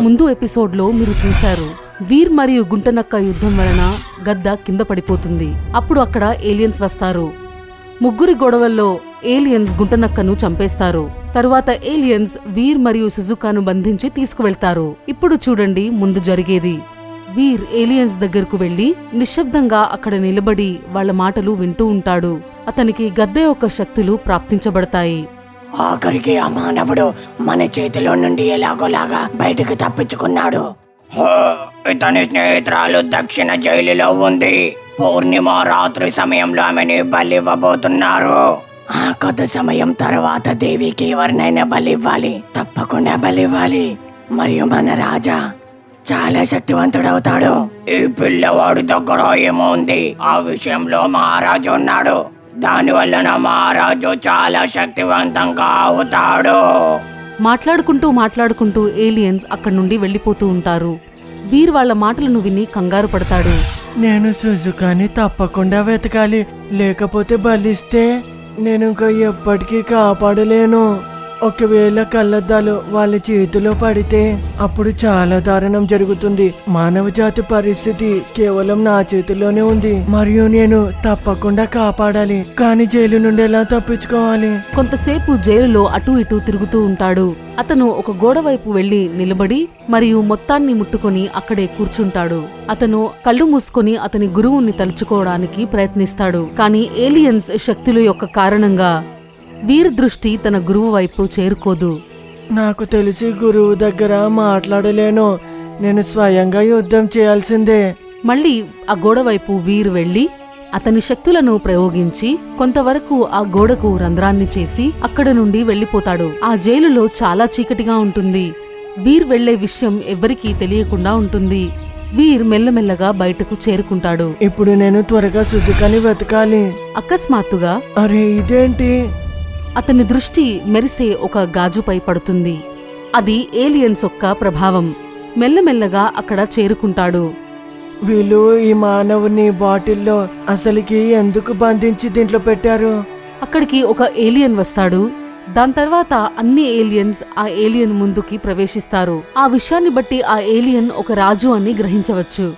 ముందు ఎపిసోడ్లో మీరు చూశారు. వీర్ మరియు గుంటనక్క యుద్ధం వలన గద్ద కింద పడిపోతుంది. అప్పుడు అక్కడ ఏలియన్స్ వస్తారు. ముగ్గురి గొడవల్లో ఏలియన్స్ గుంటనక్కను చంపేస్తారు. తరువాత ఏలియన్స్ వీర్ మరియు సుజుకాను బంధించి తీసుకువెళ్తారు. ఇప్పుడు చూడండి ముందు జరిగేది. వీర్ ఏలియన్స్ దగ్గరకు వెళ్ళి నిశ్శబ్దంగా అక్కడ నిలబడి వాళ్ళ మాటలు వింటూ ఉంటాడు. అతనికి గద్ద యొక్క శక్తులు ప్రాప్తించబడతాయి. ఆఖరికి ఆ మానవుడు మన చేతిలో నుండి ఎలాగోలాగా బయటకు తప్పించుకున్నాడు. హో, ఇతని స్నేహితురాలు దక్షిణ జైలులో ఉంది. పూర్ణిమ రాత్రి సమయంలో ఆమెని బలివ్వబోతున్నారు. ఆ కొద్ది సమయం తర్వాత దేవికి ఎవరినైనా బలివ్వాలి. తప్పకుండా బలివ్వాలి. మరియు మన రాజా చాలా శక్తివంతుడవుతాడు. ఈ పిల్లవాడి దగ్గర ఏమో ఉంది. ఆ విషయంలో మహారాజు ఉన్నాడు. దాని వలన మహారాజు చాలా శక్తివంతంగా అవుతాడు మాట్లాడుకుంటూ మాట్లాడుకుంటూ ఏలియన్స్ అక్కడి నుండి వెళ్ళిపోతూ ఉంటారు. వీర్ వాళ్ళ మాటలను విని కంగారు పడతాడు. నేను సుజుకాని తప్పకుండా వెతకాలి లేకపోతే బలిస్తే నేను ఇంకా ఎప్పటికీ కాపాడలేను. ఒకవేళ కళ్ళద్దాలు వాళ్ళ చేతిలో పడితే అప్పుడు చాలా దారుణం జరుగుతుంది. మానవ జాతి పరిస్థితి కేవలం నా చేతిలోనే ఉంది. మరియు నేను తప్పకుండా కాపాడాలి. కానీ జైలు నుండి ఎలా తప్పించుకోవాలి? కొంతసేపు జైలులో అటూ ఇటూ తిరుగుతూ ఉంటాడు. అతను ఒక గోడ వైపు వెళ్ళి నిలబడి మరియు మొత్తాన్ని ముట్టుకొని అక్కడే కూర్చుంటాడు. అతను కళ్ళు మూసుకొని అతని గురువుని తలుచుకోవడానికి ప్రయత్నిస్తాడు. కానీ ఏలియన్స్ శక్తుల యొక్క కారణంగా వీర్ దృష్టి తన గురువు వైపు చేరుకోదు. నాకు తెలిసి గురువు దగ్గర మాట్లాడలేను. నేను స్వయంగా యుద్ధం చేయాల్సిందే. మళ్ళీ ఆ గోడ వైపు వీర్ వెళ్ళి అతని శక్తులను ప్రయోగించి కొంతవరకు ఆ గోడకు రంధ్రాన్ని చేసి అక్కడ నుండి వెళ్ళిపోతాడు ఆ జైలులో చాలా చీకటిగా ఉంటుంది. వీర్ వెళ్ళే విషయం ఎవ్వరికీ తెలియకుండా ఉంటుంది. వీర్ మెల్లమెల్లగా బయటకు చేరుకుంటాడు. ఇప్పుడు నేను త్వరగా సుజుకాని వెతకాలి. అకస్మాత్తుగా అరే ఇదేంటి? అతని దృష్టి మెరిసే ఒక గాజుపై పడుతుంది. అది ఏలియన్స్ యొక్క ప్రభావం. మెల్లమెల్లగా అక్కడ చేరుకుంటాడు. వీళ్ళు ఈ మానవుని బాటిల్లో అసలుకి ఎందుకు బంధించి దీంట్లో పెట్టారు? అక్కడికి ఒక ఏలియన్ వస్తాడు. దాని తర్వాత అన్ని ఏలియన్స్ ఆ ఏలియన్ ముందుకి ప్రవేశిస్తారు. ఆ విషయాన్ని బట్టి ఆ ఏలియన్ ఒక రాజు అని గ్రహించవచ్చు.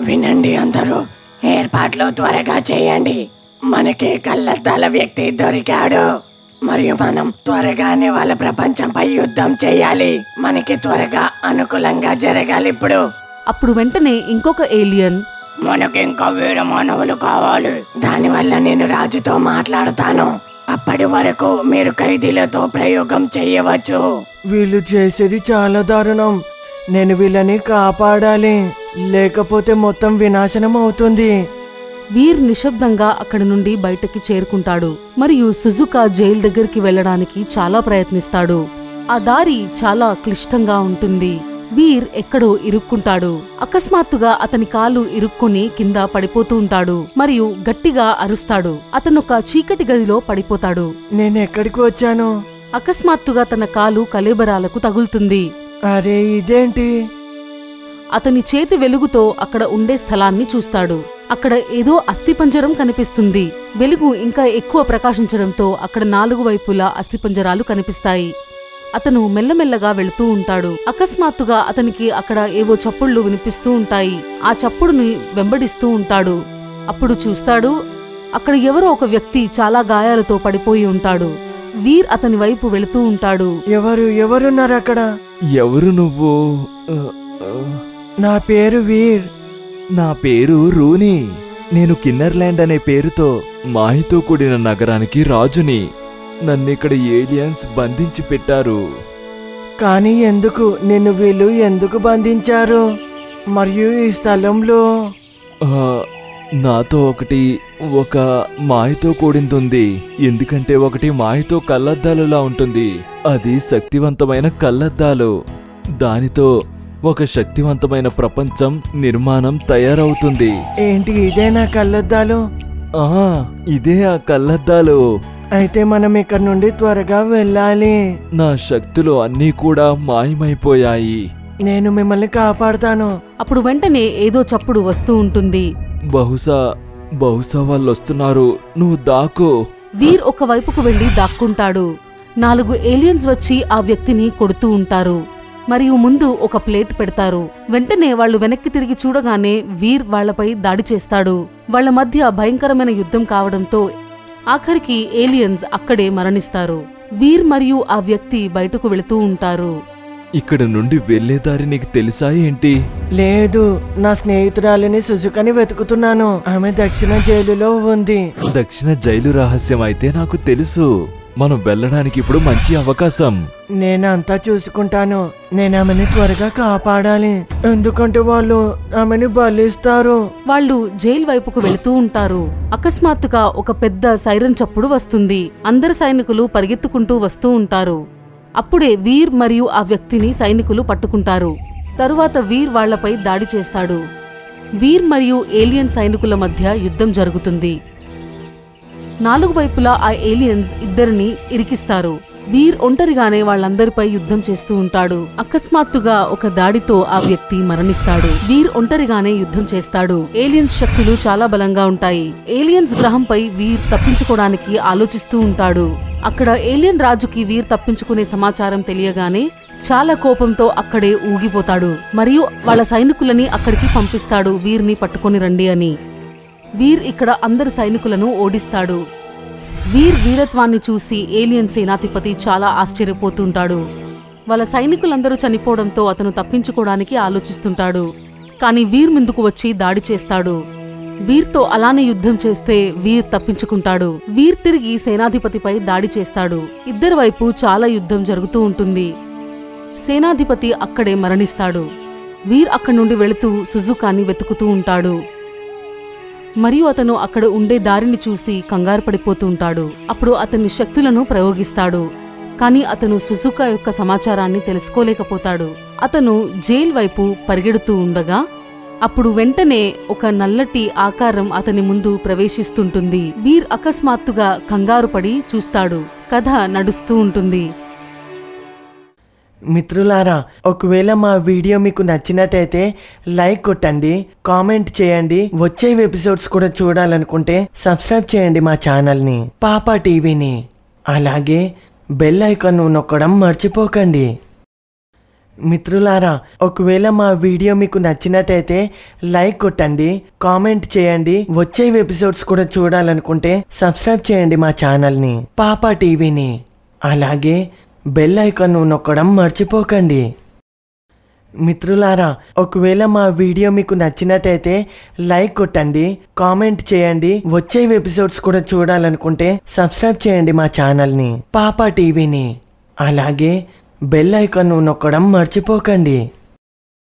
వినండి అందరూ ఏర్పాట్లు త్వరగా చేయండి. మనకి కళ్ళద్దాల వ్యక్తి దొరికాడు. మరియు మనం త్వరగానే వాళ్ళ ప్రపంచంపై యుద్ధం చేయాలి. మనకి త్వరగా అనుకూలంగా జరగాలి ఇప్పుడు. అప్పుడు వెంటనే ఇంకొక ఏలియన్ మనకి ఇంకా వేరే మానవులు కావాలి. దానివల్ల నేను రాజుతో మాట్లాడతాను. అప్పటి వరకు మీరు ఖైదీలతో ప్రయోగం చేయవచ్చు. వీళ్ళు చేసేది చాలా దారుణం. నేను వీళ్ళని కాపాడాలి. లేకపోతే మొత్తం వినాశనం అవుతుంది. వీర్ నిశ్శబ్దంగా అక్కడి నుండి బయటకి చేరుకుంటాడు. మరియు సుజుకా జైలు దగ్గరికి వెళ్ళడానికి చాలా ప్రయత్నిస్తాడు. ఆ దారి చాలా క్లిష్టంగా ఉంటుంది. వీర్ ఎక్కడో ఇరుక్కుంటాడు. అకస్మాత్తుగా అతని కాలు ఇరుక్కొని కింద పడిపోతూ ఉంటాడు. మరియు గట్టిగా అరుస్తాడు. అతనొక చీకటి గదిలో పడిపోతాడు. నేను ఎక్కడికి వచ్చాను? అకస్మాత్తుగా తన కాలు కలేబరాలకు తగులుతుంది. అరే ఇదేంటి? అతని చేతి వెలుగుతో అక్కడ ఉండే స్థలాన్ని చూస్తాడు. అక్కడ ఏదో అస్థిపంజరం కనిపిస్తుంది. వెలుగు ఇంకా ఎక్కువ ప్రకాశించడంతో అక్కడ నాలుగు వైపులా అస్థిపంజరాలు కనిపిస్తాయి. అతను మెల్లమెల్లగా వెళుతూ ఉంటాడు. అకస్మాత్తుగా అతనికి అక్కడ ఏవో చప్పుళ్ళు వినిపిస్తూ ఉంటాయి. ఆ చప్పుడుని వెంబడిస్తూ ఉంటాడు. అప్పుడు చూస్తాడు అక్కడ ఎవరో ఒక వ్యక్తి చాలా గాయాలతో పడిపోయి ఉంటాడు. వీర్ అతని వైపు వెళుతూ ఉంటాడు. ఎవరు ఎవరున్నారు అక్కడ? ఎవరు నువ్వు? నా పేరు వీర్. నా పేరు రూనీ. నేను కిన్నర్లాండ్ అనే పేరుతో మాహితో కూడిన నగరానికి రాజుని. నన్నిక్కడ ఏలియన్స్ బంధించి పెట్టారు. కానీ ఎందుకు? నిన్ను వీళ్ళు ఎందుకు బంధించారు? మరియు ఈ స్థలంలో? ఆ, నాతో ఒకటి ఒక మాయతో కూడింది ఎందుకంటే ఒకటి మాయతో కళ్ళద్దాలులా ఉంటుంది. అది శక్తివంతమైన కళ్ళద్దాలు. దానితో ఒక శక్తివంతమైన ప్రపంచం నిర్మాణం తయారవుతుంది. ఏంటి ఇదే నా కళ్ళద్దాలు? ఆ ఇదే ఆ కళ్ళద్దాలు. అయితే మనం ఇక్కడ నుండి త్వరగా వెళ్ళాలి. నా శక్తులు అన్నీ కూడా మాయమైపోయాయి. నేను మిమ్మల్ని కాపాడుతాను. అప్పుడు వెంటనే ఏదో చప్పుడు వస్తూ ఉంటుంది. బహుశా బహుశా వాళ్ళు వస్తున్నారు నువ్వు దాకో. వీర్ ఒక వైపుకు వెళ్ళి దాక్కుంటాడు. నాలుగు ఏలియన్స్ వచ్చి ఆ వ్యక్తిని కొడుతూ ఉంటారు. మరియు ముందు ఒక ప్లేట్ పెడతారు. వెంటనే వాళ్ళు వెనక్కి తిరిగి చూడగానే వీర్ వాళ్ళపై దాడి చేస్తాడు. వాళ్ళ మధ్య భయంకరమైన యుద్ధం కావడంతో ఆఖరికి ఏలియన్స్ అక్కడే మరణిస్తారు. వీర్ మరియు ఆ వ్యక్తి బయటకు వెళుతూ ఉంటారు. ఇక్కడ నుండి వెళ్ళే దారి నీకు తెలుసా ఏంటి? లేదు నా స్నేహితురాలిని సుజుకని వెతుకుతున్నాను. ఆమె దక్షిణ జైలులో ఉంది. దక్షిణ జైలు రహస్యం అయితే నాకు తెలుసు. మనం వెళ్ళడానికి ఇప్పుడు మంచి అవకాశం. నేను అంతా చూసుకుంటాను. నేను ఆమెని త్వరగా కాపాడాలి. ఎందుకంటే వాళ్ళు ఆమెని బలిస్తారు. వాళ్ళు జైల్ వైపుకు వెళుతూ ఉంటారు. అకస్మాత్తుగా ఒక పెద్ద సైరన్ చప్పుడు వస్తుంది. అందరు సైనికులు పరిగెత్తుకుంటూ వస్తూ ఉంటారు. అప్పుడే వీర్ మరియు ఆ వ్యక్తిని సైనికులు పట్టుకుంటారు. తరువాత వీర్ వాళ్ళపై దాడి చేస్తాడు. వీర్ మరియు ఏలియన్ సైనికుల మధ్య యుద్ధం జరుగుతుంది. నాలుగు వైపులా ఆ ఏలియన్స్ ఇద్దరిని ఇరికిస్తారు. వీర్ ఒంటరిగానే వాళ్ళందరిపై యుద్ధం చేస్తూ ఉంటాడు. అకస్మాత్తుగా ఒక దాడితో ఆ వ్యక్తి మరణిస్తాడు. వీర్ ఒంటరిగానే యుద్ధం చేస్తాడు. ఏలియన్స్ శక్తులు చాలా బలంగా ఉంటాయి. ఏలియన్స్ గ్రహంపై వీర్ తప్పించుకోవడానికి ఆలోచిస్తూ ఉంటాడు. అక్కడ ఏలియన్ రాజుకి వీర్ తప్పించుకునే సమాచారం తెలియగానే చాలా కోపంతో అక్కడే ఊగిపోతాడు. మరియు వాళ్ళ సైనికులని అక్కడికి పంపిస్తాడు. వీర్ని పట్టుకొని రండి అని. వీర్ ఇక్కడ అందరు సైనికులను ఓడిస్తాడు. వీర్ వీరత్వాన్ని చూసి ఏలియన్ సేనాధిపతి చాలా ఆశ్చర్యపోతుంటాడు. వాళ్ళ సైనికులందరూ చనిపోవడంతో అతను తప్పించుకోవడానికి ఆలోచిస్తుంటాడు. కానీ వీర్ ముందుకు వచ్చి దాడి చేస్తాడు. వీర్తో అలానే యుద్ధం చేస్తే వీర్ తప్పించుకుంటాడు. వీర్ తిరిగి సేనాధిపతిపై దాడి చేస్తాడు. ఇద్దరి వైపు చాలా యుద్ధం జరుగుతూ ఉంటుంది. సేనాధిపతి అక్కడే మరణిస్తాడు. వీర్ అక్కడి నుండి వెళుతూ సుజుకాని వెతుకుతూ ఉంటాడు. మరియు అతను అక్కడ ఉండే దారిని చూసి కంగారు పడిపోతుంటాడు అప్పుడు అతని శక్తులను ప్రయోగిస్తాడు. కానీ అతను సుజుకా యొక్క సమాచారాన్ని తెలుసుకోలేకపోతాడు. అతను జైల్ వైపు పరిగెడుతూ ఉండగా అప్పుడు వెంటనే ఒక నల్లటి ఆకారం అతని ముందు ప్రవేశిస్తుంటుంది. వీర్ అకస్మాత్తుగా కంగారు పడి చూస్తాడు. కథ నడుస్తూ ఉంటుంది. మిత్రులారా ఒకవేళ మా వీడియో మీకు నచ్చినట్టయితే లైక్ కొట్టండి కామెంట్ చేయండి. వచ్చే ఎపిసోడ్స్ కూడా చూడాలనుకుంటే సబ్స్క్రైబ్ చేయండి మా ఛానల్ని పాపా టీవీని. అలాగే బెల్ ఐకాన్ నొక్కడం మర్చిపోకండి. మిత్రులారా ఒకవేళ మా వీడియో మీకు నచ్చినట్టయితే లైక్ కొట్టండి కామెంట్ చేయండి. వచ్చే ఎపిసోడ్స్ కూడా చూడాలనుకుంటే సబ్స్క్రైబ్ చేయండి మా ఛానల్ని పాపా టీవీని. అలాగే బెల్ ఐకాన్ నొక్కడం మర్చిపోకండి. మిత్రులారా ఒకవేళ మా వీడియో మీకు నచ్చినట్టయితే లైక్ కొట్టండి కామెంట్ చేయండి వచ్చే ఎపిసోడ్స్ కూడా చూడాలనుకుంటే సబ్స్క్రైబ్ చేయండి మా ఛానల్ని పాపా టీవీని. అలాగే బెల్ ఐకాన్ నొక్కడం మర్చిపోకండి.